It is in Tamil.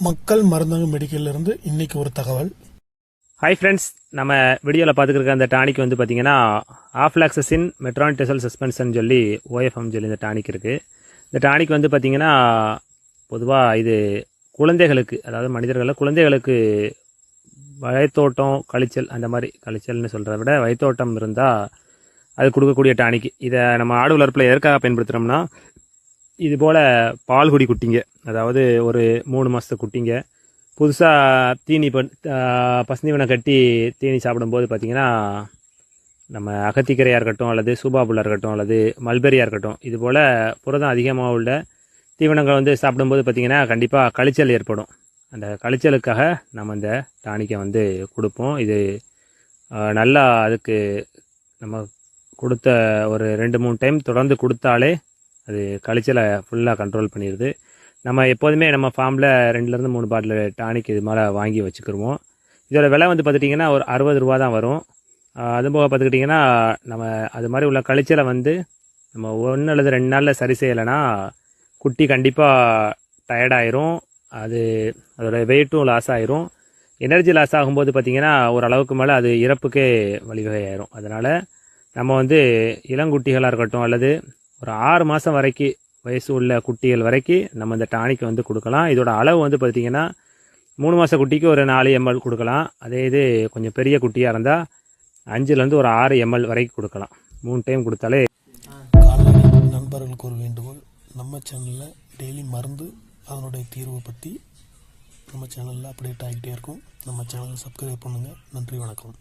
மக்கள் மருந்தகம் மெடிக்கல்ல இருந்து இன்னைக்கு ஒரு தகவல். ஹாய் ஃப்ரெண்ட்ஸ் நம்ம வீடியோவில் பார்த்துருக்க அந்த டானிக் வந்து பார்த்தீங்கன்னா ஆஃப்லாக்சஸின் மெட்ரானிடெசல் சஸ்பென்ஷன் சொல்லி ஓஎஃப்எம் சொல்லி இந்த டானிக் இருக்குது இந்த டானிக் வந்து பார்த்தீங்கன்னா பொதுவாக இது குழந்தைகளுக்கு அதாவது மனிதர்களில் குழந்தைகளுக்கு வயத்தோட்டம் கழிச்சல் அந்த மாதிரி கழிச்சல்னு சொல்கிறத விட வயத்தோட்டம் இருந்தால் அது கொடுக்கக்கூடிய டானிக் இதை நம்ம ஆடு வளர்ப்பில் எதற்காக பயன்படுத்துகிறோம்னா இது போல் பால்குடி குட்டிங்க. அதாவது ஒரு மூணு மாதத்து குட்டிங்க. புதுசாக தீனி பண் பசுந்தீவனை கட்டி தீனி சாப்பிடும்போது பார்த்திங்கன்னா நம்ம அகத்திக்கரையாக இருக்கட்டும் அல்லது சூபாபுல்லாக இருக்கட்டும் அல்லது மல்பெரியாக இருக்கட்டும் இது போல் புரதம் அதிகமாக உள்ள தீவனங்கள் வந்து சாப்பிடும்போது பார்த்திங்கன்னா கண்டிப்பாக கழிச்சல் ஏற்படும். அந்த கழிச்சலுக்காக நம்ம இந்த டானிக்கை வந்து கொடுப்போம். இது நல்லா அதுக்கு நம்ம கொடுத்த ஒரு ரெண்டு மூணு டைம் தொடர்ந்து கொடுத்தாலே அது கழிச்சலை ஃபுல்லாக கண்ட்ரோல் பண்ணிடுது. நம்ம எப்போதுமே நம்ம ஃபார்மில் ரெண்டுலேருந்து மூணு பாட்டில் டானிக் இது மாதிரி வாங்கி வச்சுக்கிருவோம். இதோட விலை வந்து பார்த்துட்டிங்கன்னா ஒரு அறுபது ரூபா தான் வரும். அது போக பார்த்துக்கிட்டிங்கன்னா நம்ம அது மாதிரி உள்ள கழிச்சலை வந்து நம்ம ஒன்று அல்லது ரெண்டு நாளில் சரி செய்யலைன்னா குட்டி கண்டிப்பாக டயர்டாயிரும் அது அதோட வெயிட்டும் லாஸ் ஆயிரும். எனர்ஜி லாஸ் ஆகும்போது பார்த்திங்கன்னா ஓரளவுக்கு மேலே அது இறப்புக்கே வழிவகையாயிரும். அதனால் நம்ம வந்து இளங்குட்டிகளாக இருக்கட்டும் அல்லது ஒரு ஆறு மாதம் வரைக்கும் வயசு உள்ள குட்டிகள் வரைக்கும் நம்ம இந்த டானிக் வந்து கொடுக்கலாம். இதோட அளவு வந்து பார்த்திங்கன்னா மூணு மாத குட்டிக்கு ஒரு நாலு எம்எல் கொடுக்கலாம். அதே இது கொஞ்சம் பெரிய குட்டியாக இருந்தால் அஞ்சுலேருந்து ஒரு ஆறு எம்எல் வரைக்கும் கொடுக்கலாம். மூணு டைம் கொடுத்தாலே நண்பர்களுக்கு ஒரு வேண்டுகோள் நம்ம சேனலில் டெய்லி மருந்து அதனுடைய தீர்வை பற்றி நம்ம சேனலில் அப்டேட் ஆகிட்டே இருக்கும். நம்ம சேனலை சப்ஸ்கிரைப் பண்ணுங்கள் நன்றி வணக்கம்.